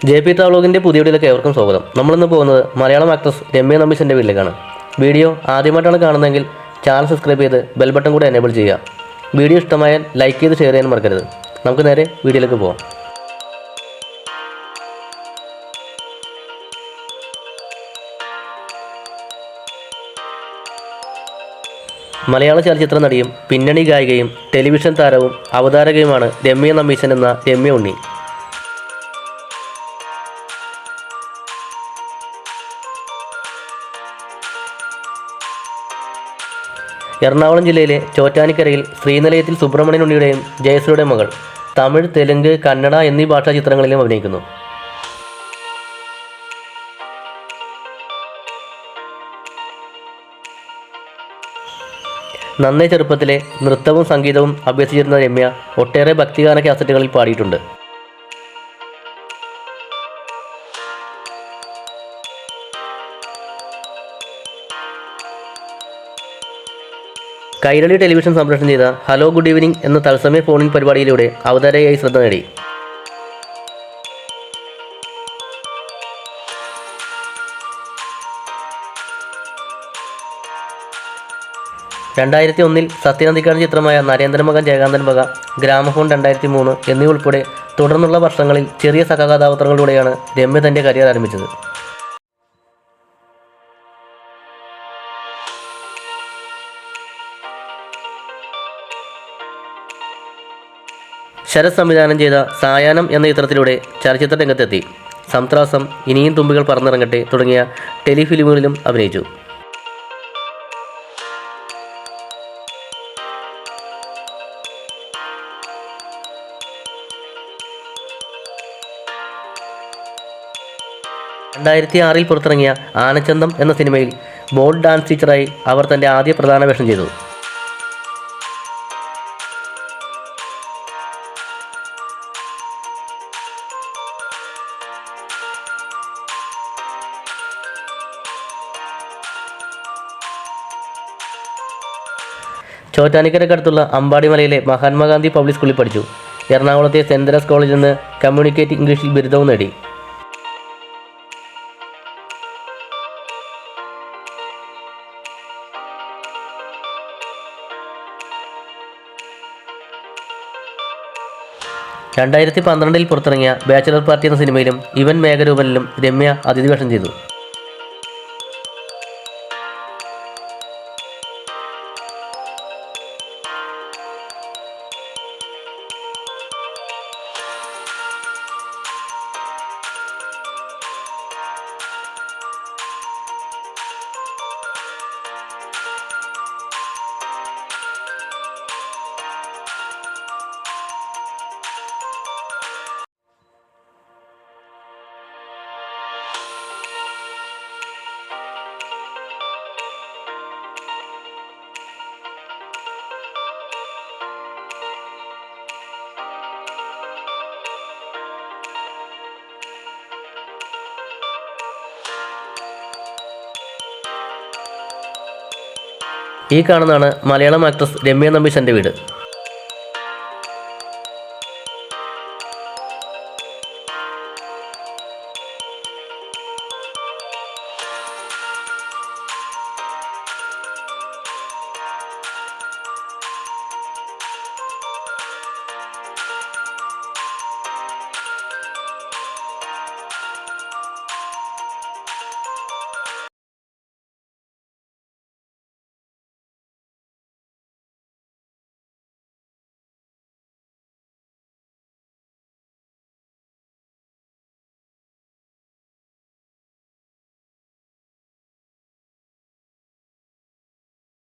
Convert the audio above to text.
J P താവ്ലോഗിന്റെ പുതിയ വീഡിയോയിലേക്ക് ഏവർക്കും സ്വാഗതം. നമ്മളിന്ന് പോകുന്നത് മലയാളം ആക്ട്രസ് രമ്യ നമ്പീശന്റെ വീട്ടിലേക്കാണ്. വീഡിയോ ആദ്യമായിട്ടാണ് കാണുന്നതെങ്കിൽ ചാനൽ സബ്സ്ക്രൈബ് ചെയ്ത് ബെൽ ബട്ടൺ കൂടെ എനേബിൾ ചെയ്യുക. വീഡിയോ ഇഷ്ടമായാൽ ലൈക്ക് ചെയ്ത് ഷെയർ ചെയ്യാൻ മറക്കരുത്. നമുക്ക് നേരെ വീഡിയോയിലേക്ക് പോകാം മലയാള ചലച്ചിത്ര നടിയും പിന്നണി ഗായികയും ടെലിവിഷൻ താരവും അവതാരകയുമാണ് രമ്യ നമ്പീശൻ എന്ന രമ്യ ഉണ്ണി. എറണാകുളം ജില്ലയിലെ ചോറ്റാനിക്കരയിൽ ശ്രീനിലയത്തിൽ സുബ്രഹ്മണ്യൻ ഉണ്ണിയുടെയും ജയശ്രീയുടെയും മകൾ തമിഴ് തെലുങ്ക് കന്നഡ എന്നീ ഭാഷാ ചിത്രങ്ങളിലും അഭിനയിക്കുന്നു. നന്നേ ചെറുപ്പത്തിലെ നൃത്തവും സംഗീതവും അഭ്യസിച്ചിരുന്ന രമ്യ ഒട്ടേറെ ഭക്തിഗാന കാസറ്റുകളിൽ പാടിയിട്ടുണ്ട്. കൈരളി ടെലിവിഷൻ സംപ്രേഷണം ചെയ്ത ഹലോ ഗുഡ് ഈവനിംഗ് എന്ന തത്സമയ ഫോണിൻ പരിപാടിയിലൂടെ അവതാരകയായി ശ്രദ്ധ നേടി. രണ്ടായിരത്തി ഒന്നിൽ സത്യനന്ദിക്കാട് ചിത്രമായ നരേന്ദ്രമകൻ ജയകാന്തൻ മക ഗ്രാമഫോൺ രണ്ടായിരത്തി മൂന്ന് എന്നിവ ഉൾപ്പെടെ തുടർന്നുള്ള വർഷങ്ങളിൽ ചെറിയ സഹകഥാപാത്രങ്ങളിലൂടെയാണ് രമ്യ തന്റെ കരിയർ ആരംഭിച്ചത്. ശരത് സംവിധാനം ചെയ്ത സായാഹ്നം എന്ന ചിത്രത്തിലൂടെ ചലച്ചിത്ര രംഗത്തെത്തി. സംത്രാസം ഇനിയും തുമ്പികൾ പറന്നിറങ്ങട്ടെ തുടങ്ങിയ ടെലിഫിലിമുകളിലും അഭിനയിച്ചു. രണ്ടായിരത്തി ആറിൽ പുറത്തിറങ്ങിയ ആനച്ചന്തം എന്ന സിനിമയിൽ ബോൾ ഡാൻസ് ടീച്ചറായി അവർ തന്റെ ആദ്യ പ്രധാന വേഷം ചെയ്തു. ചോറ്റാനിക്കരക്കടുത്തുള്ള അമ്പാടിമലയിലെ മഹാത്മാഗാന്ധി പബ്ലിക് സ്കൂളിൽ പഠിച്ചു. എറണാകുളത്തെ സെന്റ് തെരേസ് കോളേജിൽ നിന്ന് കമ്മ്യൂണിക്കേറ്റ് ഇംഗ്ലീഷിൽ ബിരുദവും നേടി. രണ്ടായിരത്തി പന്ത്രണ്ടിൽ പുറത്തിറങ്ങിയ ബാച്ചലർ പാർട്ടി എന്ന സിനിമയിലും ഇവൻ മേഘരൂപനിലും രമ്യ അതിഥി വേഷം ചെയ്തു. ഈ കാണുന്നതാണ് മലയാളം ആക്ട്രസ് രമ്യ നമ്പീശന്റെ വീട്.